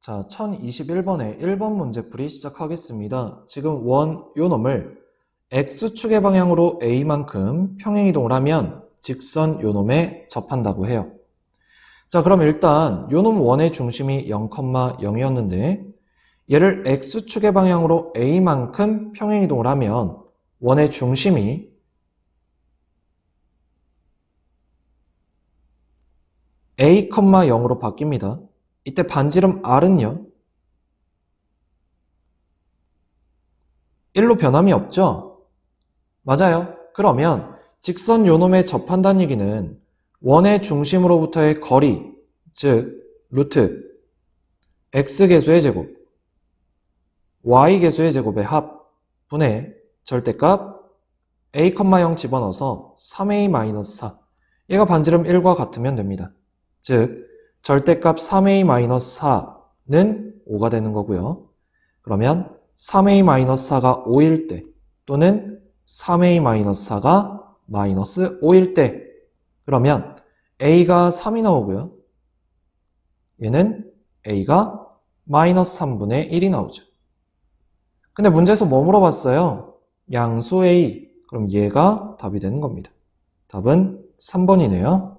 자, 1021번에 1번 문제풀이 시작하겠습니다. 지금 원 요 놈을 x축의 방향으로 a만큼 평행이동을 하면 직선 요 놈에 접한다고 해요. 자, 그럼 일단 요 놈 원의 중심이 0,0이었는데 얘를 x축의 방향으로 a만큼 평행이동을 하면 원의 중심이 a, 0으로 바뀝니다. 이때 반지름 r은요? 1로 변함이 없죠? 맞아요. 그러면 직선 요놈에 접한다는 얘기는 원의 중심으로부터의 거리, 즉 루트 x계수의 제곱, y계수의 제곱의 합 분의 절대값 a,0 집어넣어서 3a-4 얘가 반지름 1과 같으면 됩니다. 즉 절대값 3a-4는 5가 되는 거고요. 그러면 3a-4가 5일 때 또는 3a-4가 마이너스 5일 때 그러면 a가 3이 나오고요. 얘는 a가 마이너스 3분의 1이 나오죠. 근데 문제에서 뭐 물어봤어요? 양수 a. 그럼 얘가 답이 되는 겁니다. 답은 3번이네요.